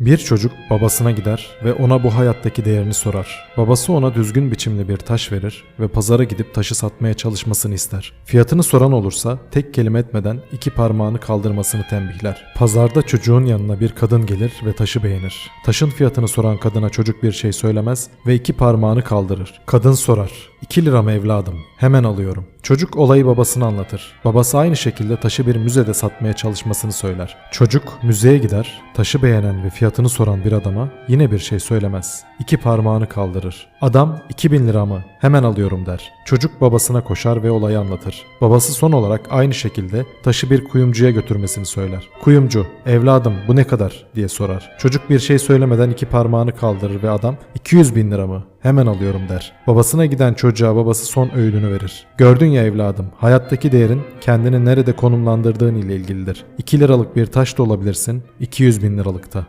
Bir çocuk babasına gider ve ona bu hayattaki değerini sorar. Babası ona düzgün biçimli bir taş verir ve pazara gidip taşı satmaya çalışmasını ister. Fiyatını soran olursa tek kelime etmeden iki parmağını kaldırmasını tembihler. Pazarda çocuğun yanına bir kadın gelir ve taşı beğenir. Taşın fiyatını soran kadına çocuk bir şey söylemez ve iki parmağını kaldırır. Kadın sorar. 2 lira mı evladım? Hemen alıyorum. Çocuk olayı babasına anlatır. Babası aynı şekilde taşı bir müzede satmaya çalışmasını söyler. Çocuk müzeye gider, taşı beğenen ve fiyatını soran bir adama yine bir şey söylemez. İki parmağını kaldırır. Adam 2000 lira mı? Hemen alıyorum der. Çocuk babasına koşar ve olayı anlatır. Babası son olarak aynı şekilde taşı bir kuyumcuya götürmesini söyler. Kuyumcu, evladım bu ne kadar diye sorar. Çocuk bir şey söylemeden iki parmağını kaldırır ve adam 200 bin lira mı? Hemen alıyorum der. Babasına giden çocuğa babası son öğüdünü verir. Gördün ya evladım, hayattaki değerin kendini nerede konumlandırdığın ile ilgilidir. 2 liralık bir taş da olabilirsin, 200 bin liralıkta.